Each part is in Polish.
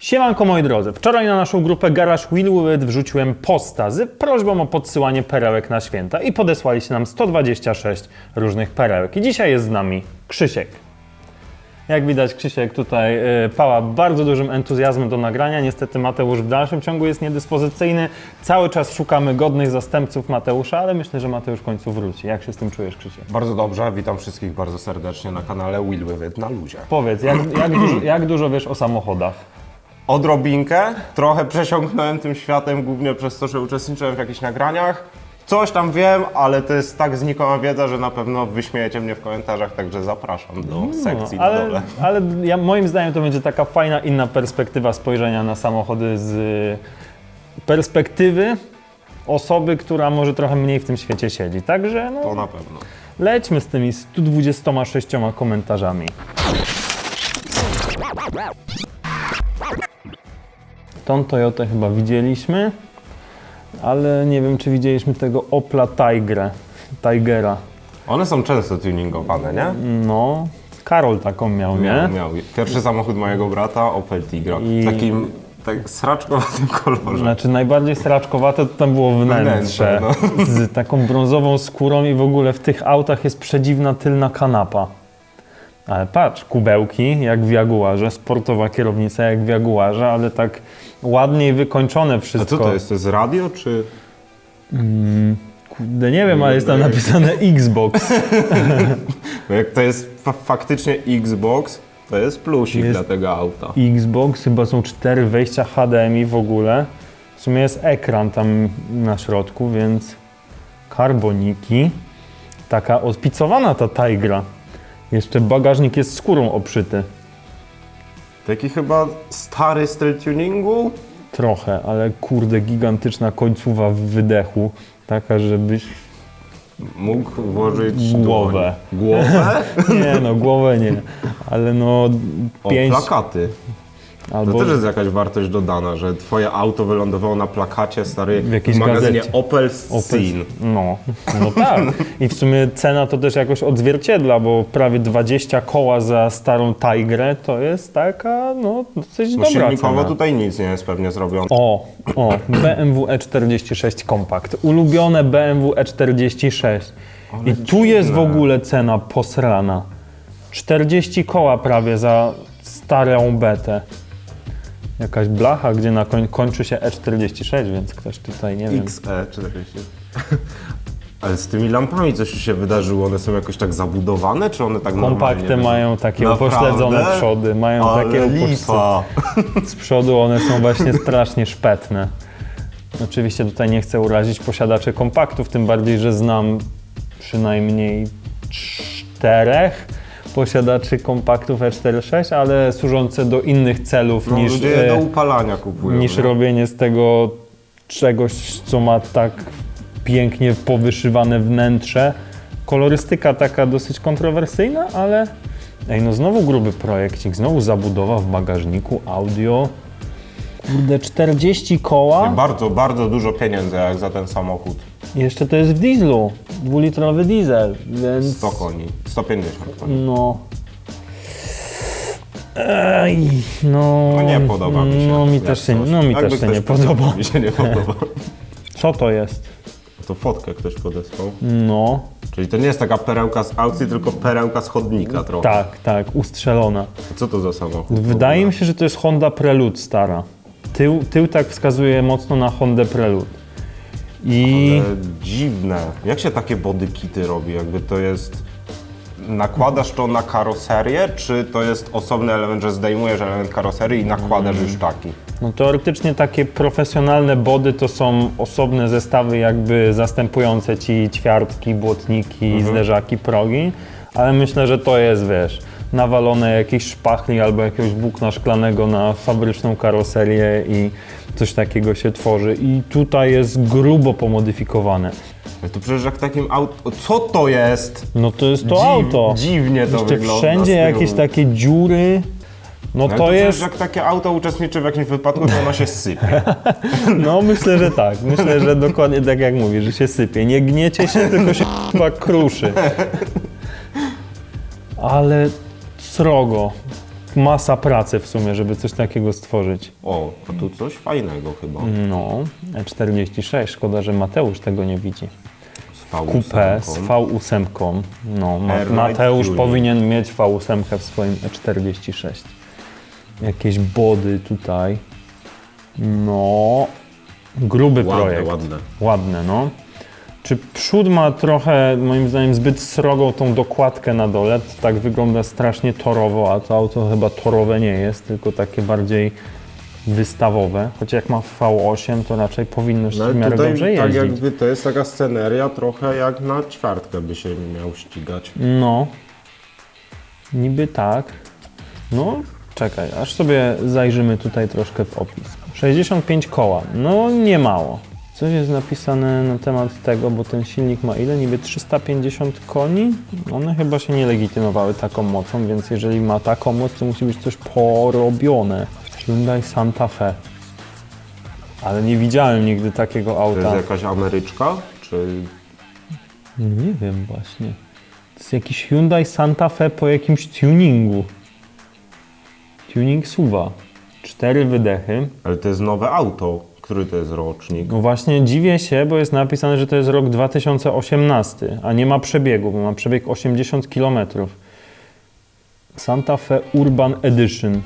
Siemanko moi drodzy, wczoraj na naszą grupę Garage With wrzuciłem posta z prośbą o podsyłanie perełek na święta i podesłaliście nam 126 różnych perełek. I dzisiaj jest z nami Krzysiek. Jak widać Krzysiek tutaj y, pała bardzo dużym entuzjazmem do nagrania. Niestety Mateusz w dalszym ciągu jest niedyspozycyjny. Cały czas szukamy godnych zastępców Mateusza, ale myślę, że Mateusz w końcu wróci. Jak się z tym czujesz Krzysiek? Bardzo dobrze, witam wszystkich bardzo serdecznie na kanale Will With It na luzie. Powiedz, jak, jak, dużo, jak dużo wiesz o samochodach? Odrobinkę, trochę przesiąknąłem tym światem, głównie przez to, że uczestniczyłem w jakichś nagraniach. Coś tam wiem, ale to jest tak znikoma wiedza, że na pewno wyśmiejecie mnie w komentarzach, także zapraszam do sekcji na ale, dole. ale ja, moim zdaniem to będzie taka fajna, inna perspektywa spojrzenia na samochody z y, perspektywy osoby, która może trochę mniej w tym świecie siedzi. Także To no, na pewno. lećmy z tymi 126 komentarzami. Tą Toyotę chyba widzieliśmy, ale nie wiem, czy widzieliśmy tego Opla Tigrę, Tigera. One są często tuningowane, nie? No, Karol taką miał, nie? Miał, miał. Pierwszy samochód mojego brata, Opel Tigra, I- w takim tak sraczkowatym kolorze. Znaczy najbardziej sraczkowate to tam było wnętrze, Wnętrze, z taką brązową skórą i w ogóle w tych autach jest przedziwna tylna kanapa. Ale patrz, kubełki jak w Jaguarze, sportowa kierownica jak w Jaguarze, ale tak ładniej wykończone A wszystko. co to jest? To jest radio, czy... Kurde, nie wiem, ale jest tam napisane Xbox. Bo jak to jest fa- faktycznie Xbox, to jest plusik Jest- dla tego auta. Xbox, chyba są cztery wejścia HDMI w ogóle. W sumie jest ekran tam na środku, więc karboniki. Taka odpicowana ta Tigra. Jeszcze bagażnik jest skórą obszyty. Taki chyba stary styl tuningu. Trochę, ale kurde, gigantyczna końcówa w wydechu. Taka, żebyś... Mógł włożyć Głowę. dłoń. Głowę? Nie no, głowę nie. Ale no O, pięć plakaty. To albo... też jest jakaś wartość dodana, że twoje auto wylądowało na plakacie stary W jakiejś magazynie gazecie. Opel Scene. No, no tak. I w sumie cena to też jakoś odzwierciedla, bo prawie 20 koła za starą Tigrę to jest taka, no, dosyć No dobra cena. tutaj nic nie jest pewnie zrobione. O, o, BMW E46 Compact. Ulubione BMW E46. I tu jest w ogóle cena posrana. 40 koła prawie za starą betę. Jakaś blacha, gdzie na koń, kończy się E46, więc ktoś tutaj, nie wiem. XE40. Ale z tymi lampami coś się wydarzyło, one są jakoś tak zabudowane, czy one tak Kompakty normalnie mają takie Naprawdę? upośledzone przody, mają Ale takie lipa. Z przodu one są właśnie strasznie szpetne. Oczywiście tutaj nie chcę urazić posiadaczy kompaktów, tym bardziej, że znam przynajmniej czterech posiadaczy kompaktów E46, ale służące do innych celów No, niż, ludzie je do e, upalania kupują. niż nie? robienie z tego czegoś, co ma tak pięknie powyszywane wnętrze. Kolorystyka taka dosyć kontrowersyjna, ale ej, no znowu gruby projekcik, znowu zabudowa w bagażniku, audio. Kurde, 40 koła. Bardzo, bardzo dużo pieniędzy jak za ten samochód. Jeszcze to jest w dieslu, dwulitrowy diesel, więc 100 koni, 150 koni. no... Ej, no... No nie podoba mi się. No mi jak też się, coś. no, mi Jakby też się ktoś nie podoba. Mi się nie podoba. Co to jest? To fotkę ktoś podesłał. No, Czyli to nie jest taka perełka z aukcji, tylko perełka z chodnika trochę. tak, tak, ustrzelona. Co to za samochód? Wydaje mi się, że to jest Honda Prelude stara. Tył, tył tak wskazuje mocno na Hondę Prelude. I Ale dziwne. Jak się takie bodykity robi? Jakby to jest... Nakładasz to na karoserię, czy to jest osobny element, że zdejmujesz element karoserii i nakładasz Mm. już taki? no, teoretycznie takie profesjonalne body to są osobne zestawy jakby zastępujące ci ćwiartki, błotniki, zderzaki, progi, ale myślę, że to jest, wiesz, nawalone jakieś szpachli albo jakiegoś włókna szklanego na fabryczną karoserię i coś takiego się tworzy. I tutaj jest grubo pomodyfikowane. Ale to przecież jak takim auto... Co to jest? No to jest to Dziw- auto. dziwnie to Jeszcze wygląda wszędzie jakieś takie dziury. No to przecież jest, jak takie auto uczestniczy w jakimś wypadku, to ono się sypie. no myślę, że tak. Myślę, że dokładnie tak jak mówisz, że się sypie. Nie gniecie się, tylko się chyba kruszy. Ale srogo. masa pracy w sumie, żeby coś takiego stworzyć. O, a tu coś fajnego chyba. No, E46, szkoda, że Mateusz tego nie widzi. Z V8. Coupé z V8. No, Ma Mateusz powinien mieć V8 w swoim E46. Jakieś body tutaj. No, gruby Ładne, projekt. ładne. Ładne, no. Czy przód ma trochę, moim zdaniem, zbyt srogą tą dokładkę na dole? To tak wygląda strasznie torowo, a to auto chyba torowe nie jest, tylko takie bardziej wystawowe. Choć jak ma V8, to raczej powinno się No w miarę tutaj dobrze tak jeździć. jakby to jest taka sceneria trochę jak na ćwiartkę by się miał ścigać. No, niby tak. No, czekaj, aż sobie zajrzymy tutaj troszkę w opis. 65 koła, no nie mało. Coś jest napisane na temat tego, bo ten silnik ma ile? Niby 350 koni? One chyba się nie legitymowały taką mocą, więc jeżeli ma taką moc, to musi być coś porobione. Hyundai Santa Fe. Ale nie widziałem nigdy takiego To jest auta. jakaś Ameryczka? Czy Nie wiem właśnie. To jest jakiś Hyundai Santa Fe po jakimś tuningu. Tuning suwa. Cztery wydechy. Ale to jest nowe auto. Który to jest rocznik? No właśnie dziwię się, bo jest napisane, że to jest rok 2018, a nie ma przebiegu, bo ma przebieg 80 km. Santa Fe Urban Edition.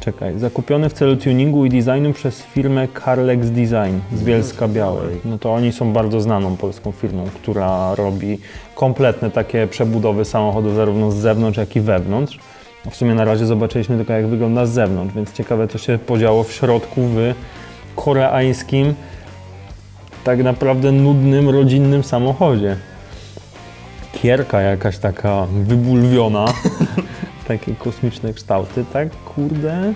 Czekaj, zakupiony w celu tuningu i designu przez firmę Carlex Design z Bielska Białej. No to oni są bardzo znaną polską firmą, która robi kompletne takie przebudowy samochodów zarówno z zewnątrz, jak i wewnątrz. W sumie na razie zobaczyliśmy tylko jak wygląda z zewnątrz, więc ciekawe co się podziało w środku w koreańskim, tak naprawdę nudnym, rodzinnym samochodzie. Kierka jakaś taka wybulwiona, takie kosmiczne kształty, tak kurde.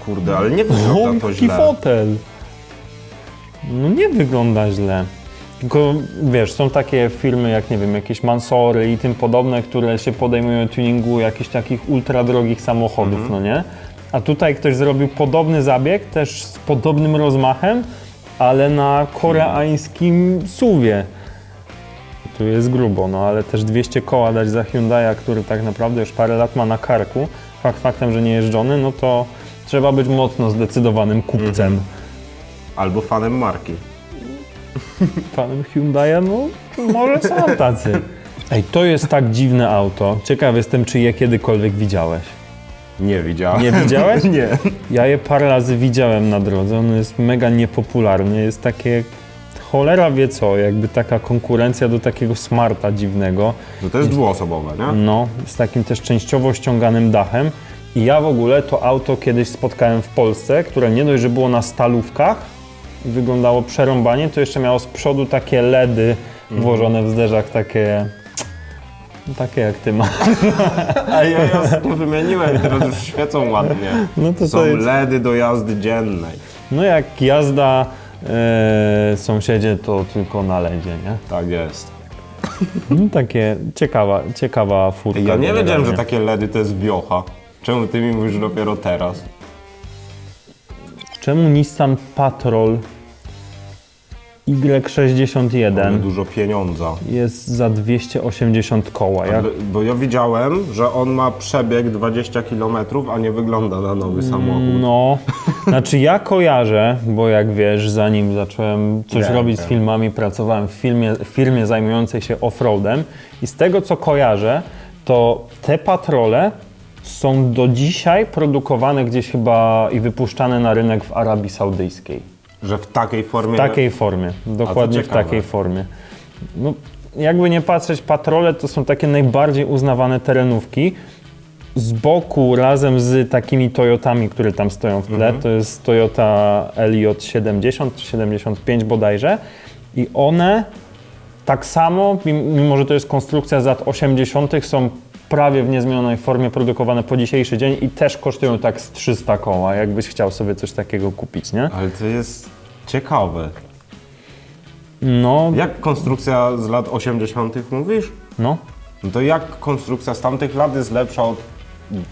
Kurde, ale nie wygląda to Taki źle. fotel. No nie wygląda źle. Tylko wiesz, są takie firmy jak nie wiem, jakieś Mansory i tym podobne, które się podejmują tuningu jakichś takich ultra drogich samochodów, Mhm. no nie? A tutaj ktoś zrobił podobny zabieg, też z podobnym rozmachem, ale na koreańskim suwie. Tu jest grubo, no ale też 200 koła dać za Hyundai'a, który tak naprawdę już parę lat ma na karku, fakt faktem, że nie jeżdżony, no to trzeba być mocno zdecydowanym kupcem. Albo fanem marki. Panem Hyundai'a, no może są tacy. Ej, to jest tak dziwne auto. Ciekaw jestem, czy je kiedykolwiek widziałeś. Nie widziałem. Nie widziałeś? nie. Ja je parę razy widziałem na drodze. Ono jest mega niepopularne. Jest takie cholera wie co, jakby taka konkurencja do takiego smarta dziwnego. No to jest dwuosobowe, nie? No, z takim też częściowo ściąganym dachem. I ja w ogóle to auto kiedyś spotkałem w Polsce, które nie dość, że było na stalówkach wyglądało przerąbanie, to jeszcze miało z przodu takie LEDy włożone w zderzak, takie... Takie jak ty masz. A ja jasno wymieniłem teraz już świecą ładnie. No to Są to jest, LEDy do jazdy dziennej. No jak jazda e, sąsiedzie, to tylko na LEDzie, nie? Tak jest. No, takie ciekawa, ciekawa furtka. Ja nie wiedziałem, że takie LEDy to jest wiocha. Czemu ty mi mówisz dopiero teraz? Czemu Nissan Patrol Y61 Mamy dużo pieniądza. jest za 280 koła. Jak, Ale- Bo ja widziałem, że on ma przebieg 20 km, a nie wygląda na nowy samochód. no, znaczy ja kojarzę, bo jak wiesz, zanim zacząłem coś Wiem, robić z wiem. filmami, pracowałem w firmie, firmie zajmującej się offroadem i z tego co kojarzę, to te patrole są do dzisiaj produkowane gdzieś chyba i wypuszczane na rynek w Arabii Saudyjskiej. Że w takiej formie. W takiej formie, dokładnie w takiej formie. No, jakby nie patrzeć, patrole to są takie najbardziej uznawane terenówki. Z boku razem z takimi Toyotami, które tam stoją w tle, to jest Toyota LJ70 czy 75 bodajże i one tak samo, mim- mimo że to jest konstrukcja z lat 80., są prawie w niezmienionej formie produkowane po dzisiejszy dzień i też kosztują tak z 300 koła, jakbyś chciał sobie coś takiego kupić, nie? Ale to jest ciekawe. No, Jak konstrukcja z lat 80. mówisz? no. No to jak konstrukcja z tamtych lat jest lepsza od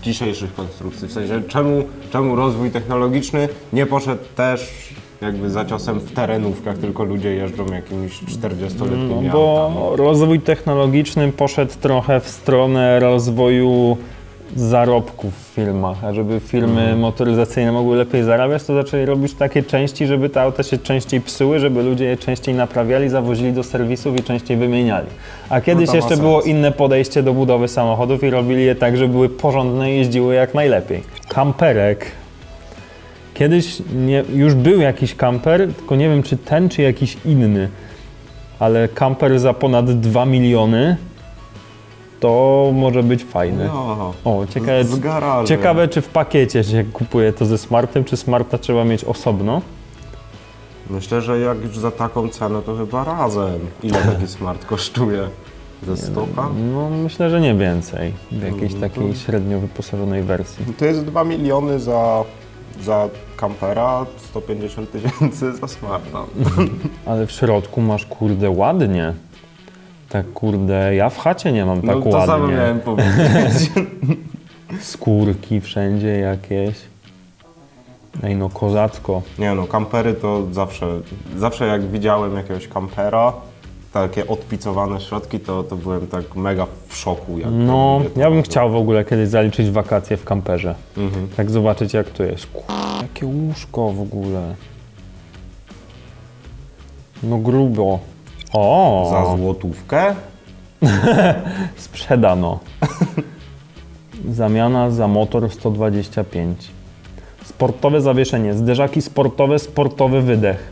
dzisiejszych konstrukcji? W sensie, czemu, czemu rozwój technologiczny nie poszedł też jakby za ciosem w terenówkach, tylko ludzie jeżdżą jakimiś 40-letnimi No, bo autami. rozwój technologiczny poszedł trochę w stronę rozwoju zarobków w filmach, a żeby firmy Mhm. motoryzacyjne mogły lepiej zarabiać, to zaczęli robić takie części, żeby te auta się częściej psuły, żeby ludzie je częściej naprawiali, zawozili do serwisów i częściej wymieniali. A kiedyś No jeszcze było inne podejście do budowy samochodów i robili je tak, żeby były porządne i jeździły jak najlepiej. Kamperek. Kiedyś nie, już był jakiś kamper, tylko nie wiem czy ten, czy jakiś inny ale kamper za ponad 2 miliony to może być fajny. No, O, ciekawe, z ciekawe, czy w pakiecie się kupuje to ze smartem, czy smarta trzeba mieć osobno. Myślę, że jak już za taką cenę, to chyba razem. Ile taki smart kosztuje? Ze stoka? No, myślę, że nie więcej w jakiejś Mhm. takiej średnio wyposażonej wersji. To jest 2 miliony za, za kampera, 150 tysięcy za smarta. Ale w środku masz kurde ładnie. Tak kurde, ja w chacie nie mam tak No to samo ładnie. miałem powiedzieć. Skórki wszędzie jakieś. Ej no, kozacko. Nie no, kampery to zawsze, zawsze jak widziałem jakiegoś kampera, takie odpicowane środki, to, to byłem tak mega w szoku. Jak No, to ja bym chciał w ogóle kiedyś zaliczyć wakacje w kamperze. Mhm. Tak zobaczyć jak to jest. Kur... Jakie łóżko w ogóle. No grubo. O, Za złotówkę? sprzedano. Zamiana za motor 125. Sportowe zawieszenie, zderzaki sportowe, sportowy wydech.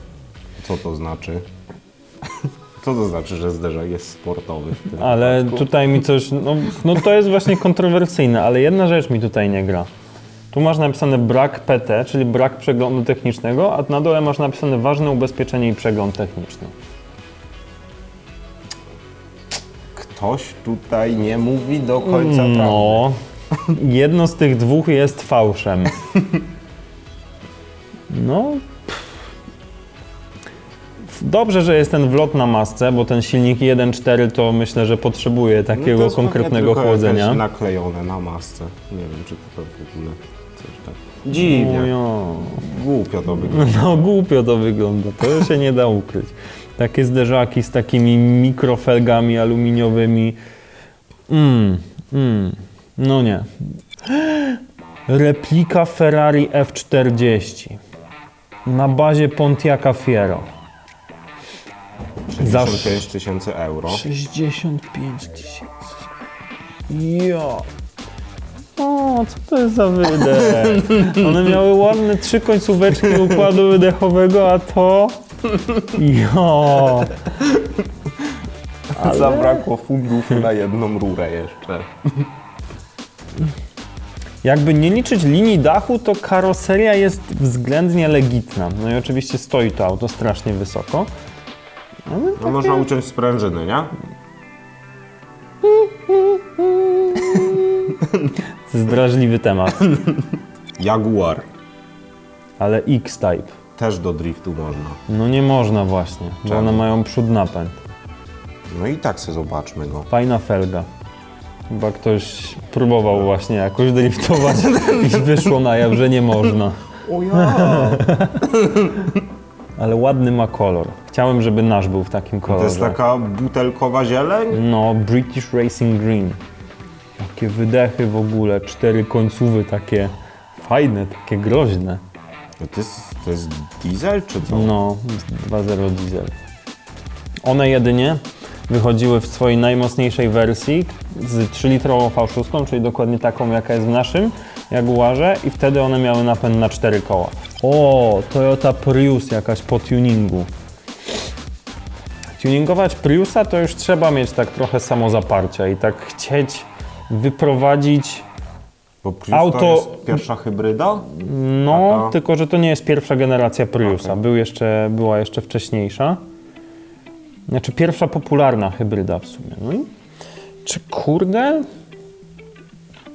Co to znaczy? Co to znaczy, że zderzak jest sportowy w tym Ale wypadku? tutaj mi coś, no, no to jest właśnie kontrowersyjne, ale jedna rzecz mi tutaj nie gra. Tu masz napisane brak PT, czyli brak przeglądu technicznego, a na dole masz napisane ważne ubezpieczenie i przegląd techniczny. Ktoś tutaj nie mówi do końca prawdy. No, jedno z tych dwóch jest fałszem. No. Dobrze, że jest ten wlot na masce, bo ten silnik 1.4 to myślę, że potrzebuje No to takiego jest pewnie konkretnego tylko jakieś chłodzenia. naklejone na masce. Nie wiem, czy to w ogóle coś tak... Dziwnie. O ja. Głupio to wygląda. No głupio to wygląda, to się nie da ukryć. Takie zderzaki z takimi mikrofelgami aluminiowymi. Mm, mm, no nie. Replika Ferrari F40 na bazie Pontiaca Fiero. Za 65 tysięcy euro. 65 tysięcy. Jo. O, co to jest za wydech? One miały ładne trzy końcóweczki układu wydechowego, a to... Jo. Zabrakło fundów na jedną rurę jeszcze. Jakby nie liczyć linii dachu, to karoseria jest względnie legitna. No i oczywiście stoi to auto strasznie wysoko. Ale No można uciąć sprężyny, nie? to jest drażliwy temat. Jaguar. Ale X-Type. Też do driftu można. No nie można właśnie, bo Czemu? one mają przód napęd. No i tak sobie zobaczmy go. Fajna felga. Chyba ktoś próbował właśnie jakoś driftować i wyszło na jaw, że nie można. O ja! Ale ładny ma kolor. Chciałem, żeby nasz był w takim To kolorze. jest taka butelkowa zieleń? No, British Racing Green. Takie wydechy w ogóle, cztery końcówy takie fajne, takie groźne. No To jest, to jest diesel czy co? No, 2.0 diesel. One jedynie wychodziły w swojej najmocniejszej wersji z 3-litrową V6, czyli dokładnie taką, jaka jest w naszym Jaguarze i wtedy one miały napęd na 4 koła. O, Toyota Prius jakaś po tuningu. Tuningować Priusa to już trzeba mieć tak trochę samozaparcia i tak chcieć wyprowadzić Bo Prius Auto- to jest pierwsza hybryda? No, Aha. tylko że to nie jest pierwsza generacja Priusa. Był jeszcze, była jeszcze wcześniejsza. Znaczy pierwsza popularna hybryda w sumie. No i czy kurde?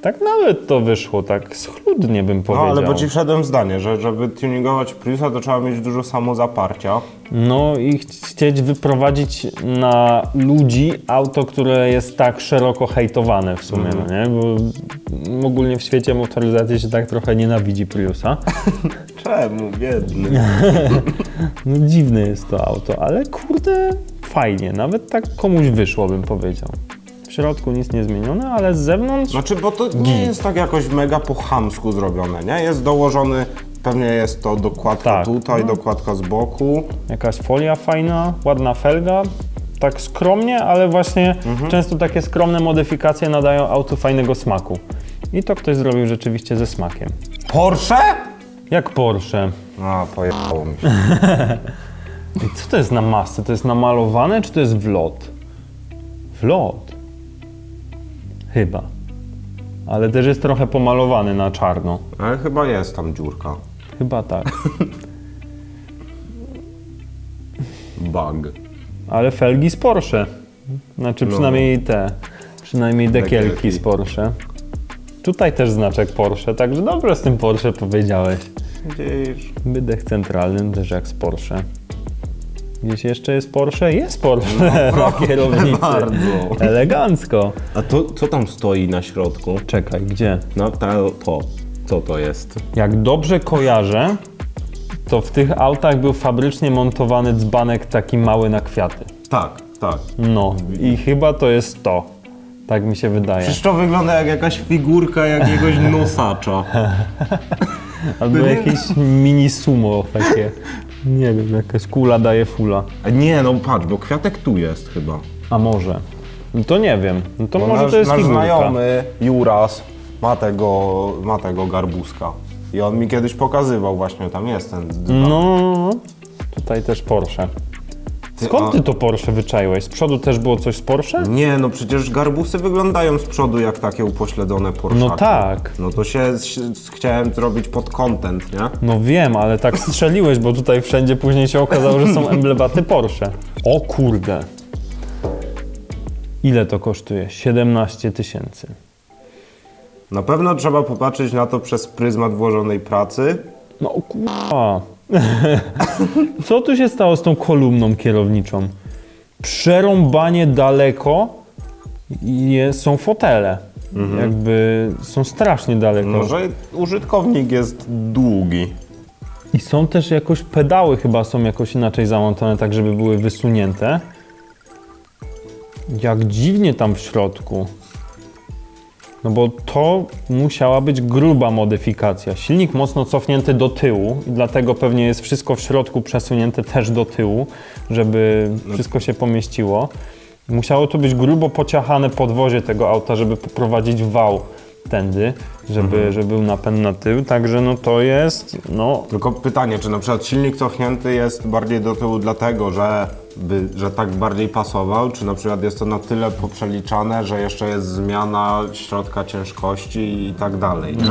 Tak nawet to wyszło, tak schludnie bym No powiedział. ale bo ci wszedłem zdanie, że żeby tuningować Priusa to trzeba mieć dużo samozaparcia. No i ch- chcieć wyprowadzić na ludzi auto, które jest tak szeroko hejtowane w sumie, no nie? Bo ogólnie w świecie motoryzacji się tak trochę nienawidzi Priusa. Czemu, biedny? No dziwne jest to auto, ale kurde, fajnie. Nawet tak komuś wyszło, bym powiedział. W środku nic nie zmienione, ale z zewnątrz Znaczy, bo to nie jest tak jakoś mega po chamsku zrobione, nie? Jest dołożony, pewnie jest to dokładka Tak. tutaj, dokładka z boku. jakaś folia fajna, ładna felga. Tak skromnie, ale właśnie często takie skromne modyfikacje nadają autu fajnego smaku. I to ktoś zrobił rzeczywiście ze smakiem. Porsche? Jak Porsche. A, pojechało mi się. I co to jest na masce? To jest namalowane, czy to jest wlot? Wlot. Chyba. Ale też jest trochę pomalowany na czarno. Ale chyba jest tam dziurka. Chyba tak. Bug. Ale felgi z Porsche. Znaczy przynajmniej te. Przynajmniej dekielki Dekielki. z Porsche. Tutaj też znaczek Porsche, także dobrze z tym Porsche powiedziałeś. Gdzieś... Wydech centralny też jak z Porsche. Gdzieś jeszcze jest Porsche? Jest Porsche na kierownicy. bardzo. Elegancko. A to co tam stoi na środku? Czekaj, gdzie? No to, to. Co to jest? Jak dobrze kojarzę, to w tych autach był fabrycznie montowany dzbanek taki mały na kwiaty. Tak, tak. No i chyba to jest to. Tak mi się wydaje. Przecież to wygląda jak jakaś figurka jakiegoś nosacza. Albo nie- jakieś mini sumo takie. Nie wiem, jakaś kula daje fula. Nie, no patrz, bo kwiatek tu jest chyba. A może? No to nie wiem. No to Bo może nasz, to jest nasz figurka. znajomy Juras ma tego, ma tego garbuska. I on mi kiedyś pokazywał właśnie, tam jest ten. No, no, no. tutaj też Porsche. Skąd a- ty to Porsche wyczaiłeś? Z przodu też było coś z Porsche? Nie, no przecież garbusy wyglądają z przodu jak takie upośledzone Porsche. No tak. No to się, się chciałem zrobić pod content, nie? No wiem, ale tak strzeliłeś, bo tutaj wszędzie później się okazało, że są emblematy Porsche. O kurde. Ile to kosztuje? 17 tysięcy. Na pewno trzeba popatrzeć na to przez pryzmat włożonej pracy. No kurwa. Co tu się stało z tą kolumną kierowniczą? Przerąbanie daleko je, są fotele. Jakby są strasznie daleko. Może użytkownik jest długi. I są też jakoś pedały chyba są jakoś inaczej zamontowane, tak żeby były wysunięte. Jak dziwnie tam w środku. No bo to musiała być gruba modyfikacja. Silnik mocno cofnięty do tyłu i dlatego pewnie jest wszystko w środku przesunięte też do tyłu, żeby wszystko się pomieściło. Musiało to być grubo pociachane podwozie tego auta, żeby poprowadzić wał tędy, żeby, żeby był napęd na tył. Także no to jest, no Tylko pytanie, czy na przykład silnik cofnięty jest bardziej do tyłu dlatego, że, by, że tak bardziej pasował, czy na przykład jest to na tyle poprzeliczane, że jeszcze jest zmiana środka ciężkości i tak dalej, nie?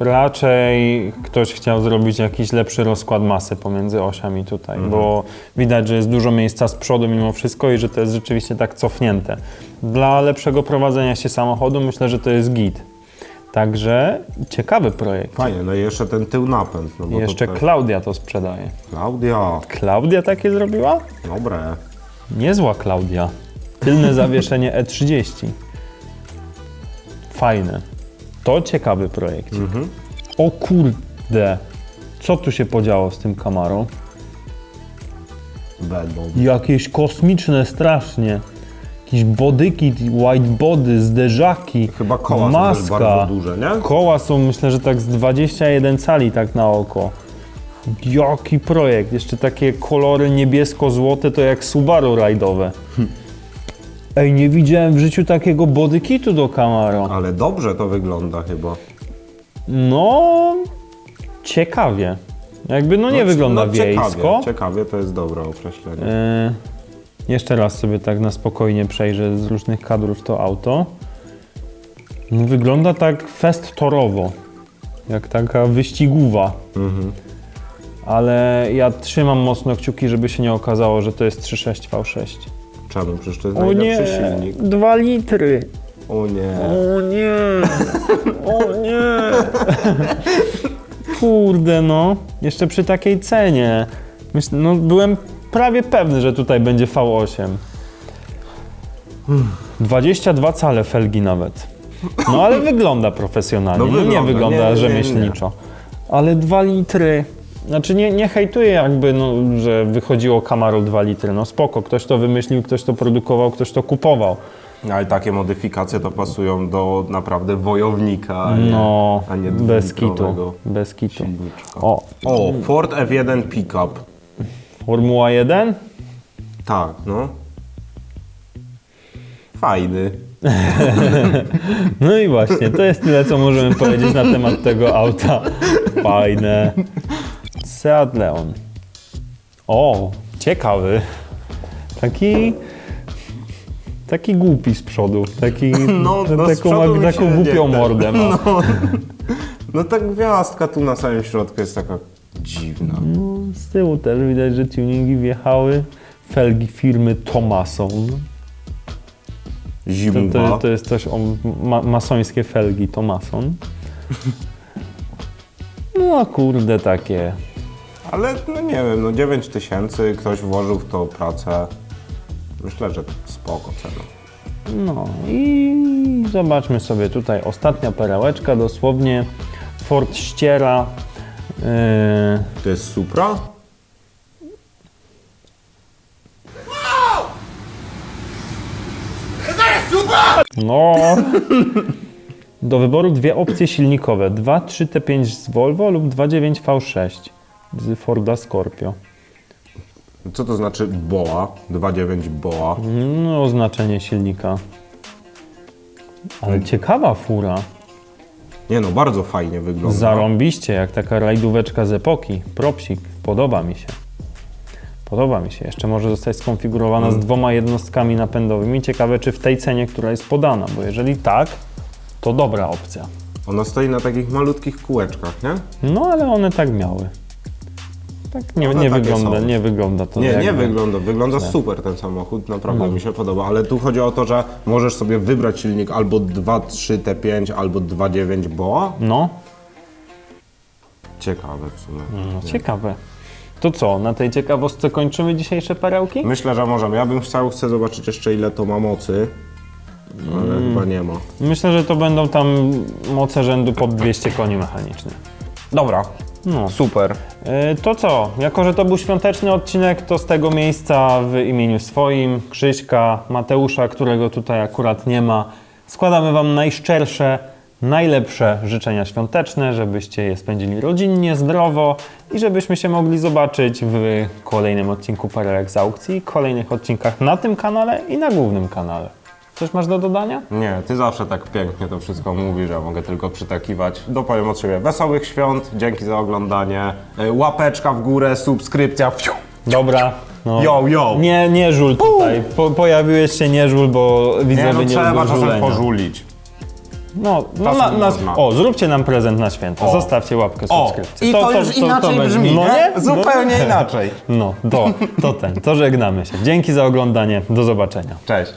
Raczej ktoś chciał zrobić jakiś lepszy rozkład masy pomiędzy osiami tutaj, bo widać, że jest dużo miejsca z przodu mimo wszystko i że to jest rzeczywiście tak cofnięte. Dla lepszego prowadzenia się samochodu myślę, że to jest git. Także ciekawy projekt. Fajnie, no i jeszcze ten tył napęd. No bo jeszcze to też... Klaudia to sprzedaje. Klaudia, Klaudia takie zrobiła? dobre. Niezła Klaudia. Tylne zawieszenie E30. Fajne. To ciekawy projekt. O kurde. Co tu się podziało z tym kamarą? Będą. Jakieś kosmiczne strasznie. Jakieś bodyki, whitebody, zderzaki, Chyba koła są maska. też bardzo duże, nie? Koła są myślę, że tak z 21 cali tak na oko. Jaki projekt. Jeszcze takie kolory niebiesko-złote to jak Subaru rajdowe. Ej, nie widziałem w życiu takiego bodykitu do Camaro. Ale dobrze to wygląda chyba. No, ciekawie. Jakby no nie No, wygląda no, wiejsko. Ciekawie, ciekawie, to jest dobre określenie. E, jeszcze raz sobie tak na spokojnie przejrzę z różnych kadrów to auto. No, wygląda tak fest torowo, jak taka wyścigówa. Ale ja trzymam mocno kciuki, żeby się nie okazało, że to jest 3.6 V6. Czemu? Przecież to jest O nie, najlepszy silnik. 2 litry. O nie. O nie, o nie. kurde no, jeszcze przy takiej cenie. Myśl, no byłem prawie pewny, że tutaj będzie V8. 22 cale felgi nawet. No ale wygląda profesjonalnie, No no, nie wygląda, wygląda nie, nie, nie. rzemieślniczo. Ale 2 litry, znaczy nie, nie hejtuję jakby, no, że wychodziło Camaro 2 litry, no spoko, ktoś to wymyślił, ktoś to produkował, ktoś to kupował. Ale takie modyfikacje to pasują do naprawdę wojownika, a nie, No, a nie bez kitu, bez kitu. silniczka. O, O, Ford F1 Pickup. Formuła 1? Tak, no. Fajny. No i właśnie, to jest tyle, co możemy powiedzieć na temat tego auta. Fajne. Seat Leon. O, ciekawy. Taki... Taki głupi z przodu. Taki, No, no, z taką, przodu mi taką głupią mordę ma. No, no ta gwiazdka tu na samym środku jest taka dziwna. No, z tyłu też widać, że tuningi wjechały. Felgi firmy Thomason. To, Zimba. to, to jest coś o ma, masońskie felgi Thomason. No kurde, takie. Ale no nie wiem, no 9 tysięcy, ktoś włożył w to pracę. Myślę, że spoko cena. No i zobaczmy sobie tutaj ostatnia perełeczka, dosłownie Ford ściera. Yy, To jest Supra? no. Do wyboru dwie opcje silnikowe: 2.3 T5 z Volvo lub 2.9 V6 z Forda Scorpio. Co to znaczy BOA? 2.9 BOA. No, oznaczenie silnika. Ale ciekawa fura. Nie no, bardzo fajnie wygląda. Zarąbiście, jak taka rajdóweczka z epoki. Propsik. Podoba mi się. Podoba mi się. Jeszcze może zostać skonfigurowana z dwoma jednostkami napędowymi. Ciekawe, czy w tej cenie, która jest podana, bo jeżeli tak, to dobra opcja. Ona stoi na takich malutkich kółeczkach, nie? No, ale one tak miały. Tak nie, One nie, takie wygląda, są. nie wygląda to Nie, nie wygląda. Wygląda super ten samochód, naprawdę mi się podoba. Ale tu chodzi o to, że możesz sobie wybrać silnik albo 2.3 T5, albo 2.9 BOA. No, Ciekawe w sumie. no ciekawe. To co, na tej ciekawostce kończymy dzisiejsze perełki? Myślę, że możemy. Ja bym chciał, chcę zobaczyć jeszcze ile to ma mocy, ale chyba nie ma. Myślę, że to będą tam moce rzędu pod 200 koni mechanicznych. Dobra, No. super. E, To co? Jako, że to był świąteczny odcinek, to z tego miejsca w imieniu swoim, Krzyśka, Mateusza, którego tutaj akurat nie ma, składamy Wam najszczersze, najlepsze życzenia świąteczne, żebyście je spędzili rodzinnie, zdrowo i żebyśmy się mogli zobaczyć w kolejnym odcinku Perełek z aukcji, kolejnych odcinkach na tym kanale i na głównym kanale. Coś masz do dodania? Nie, ty zawsze tak pięknie to wszystko mówisz, ja mogę tylko przytakiwać. Dopowiem od siebie wesołych świąt, dzięki za oglądanie, E, łapeczka w górę, subskrypcja. Fiu. Dobra. No. Yo, yo. Nie, nie żul tutaj. Po, pojawiłeś się nie żul, bo widzowie Nie no, nie, trzeba lubią czasem żulenia. pożulić. No, no Czasem na, nas, można. o, zróbcie nam prezent na święta. O. Zostawcie łapkę O, i to, już inaczej będzie- brzmi, no, nie? nie? Zupełnie no, inaczej. No, to, to ten, to żegnamy się. Dzięki za oglądanie. Do zobaczenia. Cześć.